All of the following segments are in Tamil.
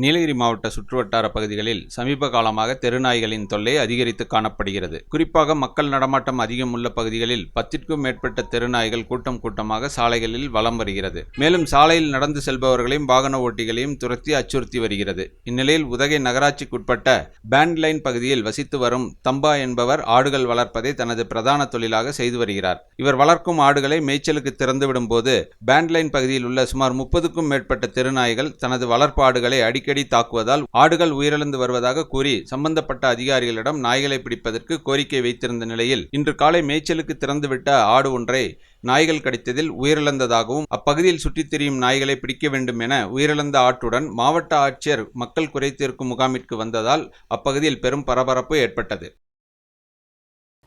நீலகிரி மாவட்ட சுற்றுவட்டார பகுதிகளில் சமீப காலமாக தெருநாய்களின் தொல்லை அதிகரித்து காணப்படுகிறது. குறிப்பாக மக்கள் நடமாட்டம் அதிகம் உள்ள பகுதிகளில் பத்திற்கும் மேற்பட்ட தெருநாய்கள் கூட்டம் கூட்டமாக சாலைகளில் வலம் வருகிறது. மேலும் சாலையில் நடந்து செல்பவர்களையும் வாகன ஓட்டிகளையும் துரத்தி அச்சுறுத்தி வருகிறது. இந்நிலையில் உதகை நகராட்சிக்குட்பட்ட பேண்ட் லைன் பகுதியில் வசித்து வரும் தம்பா என்பவர் ஆடுகள் வளர்ப்பதை தனது பிரதான தொழிலாக செய்து வருகிறார். இவர் வளர்க்கும் ஆடுகளை மேய்ச்சலுக்கு திறந்துவிடும் போது பேண்ட் லைன் பகுதியில் உள்ள சுமார் முப்பதுக்கும் மேற்பட்ட தெருநாய்கள் தனது வளர்ப்பு ஆடுகளை அடிக்கடி தாக்குவதால் ஆடுகள் உயிரிழந்து வருவதாக கூறி சம்பந்தப்பட்ட அதிகாரிகளிடம் நாய்களை பிடிப்பதற்கு கோரிக்கை வைத்திருந்த நிலையில் இன்று காலை மேய்ச்சலுக்கு திறந்துவிட்ட ஆடு ஒன்றை நாய்கள் கடித்ததில் உயிரிழந்ததாகவும் அப்பகுதியில் சுற்றித் திரியும் நாய்களை பிடிக்க வேண்டும் என உயிரிழந்த ஆட்டுடன் மாவட்ட ஆட்சியர் மக்கள் குறைதீர்க்கும் முகாமிற்கு வந்ததால் அப்பகுதியில் பெரும் பரபரப்பு ஏற்பட்டது.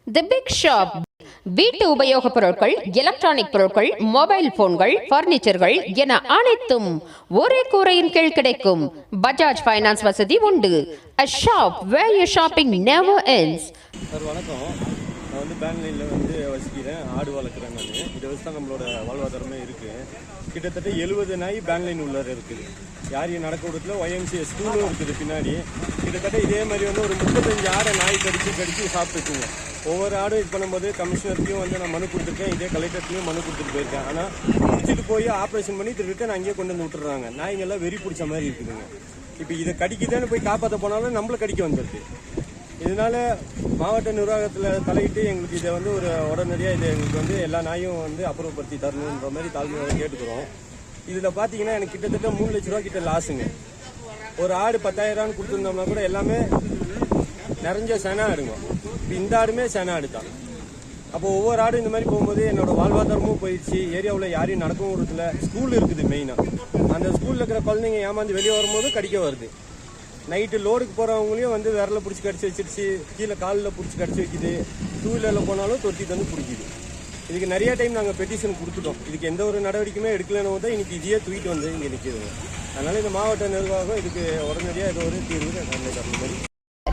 தி பிக் ஷாப் வீட்டு உபயோகப் பொருட்கள் எலக்ட்ரானிக் பொருட்கள் மொபைல் போன்கள் பர்னிச்சர்கள் என அனைத்தும் ஒரே கூரையின் கீழ் கிடைக்கும். பஜாஜ் ஃபைனான்ஸ் வசதி உண்டு. A shop where you shopping never ends. Sir வணக்கம். நான் வந்து பேங்க்லைனில் வந்து வசிக்கிறேன். ஆடு வளர்க்குறேன் நான். இதை வச்சு தான் நம்மளோட வாழ்வாதாரமே இருக்குது கிட்டத்தட்ட எழுபது நாய் பேங்க்லைன் உள்ளார இருக்குது. யாரையும் நடக்க விடத்துல ஒய்எம்சி ஸ்கூலும் இருக்குது பின்னாடி. கிட்டத்தட்ட இதே மாதிரி வந்து ஒரு முப்பத்தஞ்சு ஆறு நாய் கடிச்சு கடிச்சு சாப்பிட்டுக்குங்க. ஒவ்வொரு ஆடும் இது பண்ணும்போது கமிஷனர்த்தையும் வந்து நான் மனு கொடுத்துருக்கேன். இதே கலெக்டர்லையும் மனு கொடுத்துட்டு போயிருக்கேன். ஆனால் பிடிச்சிட்டு போய் ஆப்ரேஷன் பண்ணி திருட்டு நான் அங்கேயே கொண்டு வந்து விட்டுறாங்க. நாய்ங்கெல்லாம் வெறி பிடிச்ச மாதிரி இருக்குதுங்க. இப்போ இதை கடிக்குதுன்னு போய் காப்பாற்ற போனாலும் நம்மளை கடிக்க வந்துடுது. இதனால மாவட்ட நிர்வாகத்தில் தலையிட்டு எங்களுக்கு இதை வந்து ஒரு உடனடியாக இதை எங்களுக்கு வந்து எல்லா நாயும் வந்து அப்புறப்படுத்தி தரணுன்ற மாதிரி தாழ்மையாக கேட்டுக்கிறோம். இதில் பார்த்தீங்கன்னா எனக்கு கிட்டத்தட்ட மூணு லட்ச ரூபா கிட்ட லாஸுங்க ஒரு ஆடு பத்தாயிரம்னு கொடுத்துருந்தோம்னா கூட எல்லாமே நிறைஞ்ச செனா ஆடுங்க. இப்போ இந்த ஆடுமே செனா ஆடு தான் அப்போ ஒவ்வொரு ஆடும் இந்த மாதிரி போகும்போது என்னோட வாழ்வாதாரமும் போயிடுச்சு. ஏரியாவில் யாரையும் நடக்கவும் விடுறதில்ல ஸ்கூல் இருக்குது மெயினாக அந்த ஸ்கூலில் இருக்கிற குழந்தைங்க ஏமாந்து வெளியே வரும்போது கடிக்க வருது. நைட்டு லோடுக்கு போகிறவங்களையும் வந்து விரல பிடிச்சி கடிச்சு வச்சிருச்சு. கீழே காலில் பிடிச்சி கடிச்சு வைக்குது. டூ வீலரில் போனாலும் தொட்டி தந்து பிடிக்குது. இதுக்கு நிறைய டைம் நாங்கள் பெட்டிஷன் கொடுத்துட்டோம். இதுக்கு எந்த ஒரு நடவடிக்கையுமே எடுக்கலன்னு தான் இன்னைக்கு இதையே தூக்கிட்டு வந்து இங்கே நிற்கிதுங்க அதனால் இந்த மாவட்ட நிர்வாகம் இதுக்கு உடனடியாக இது ஒரு தீர்வு நன்மை மாதிரி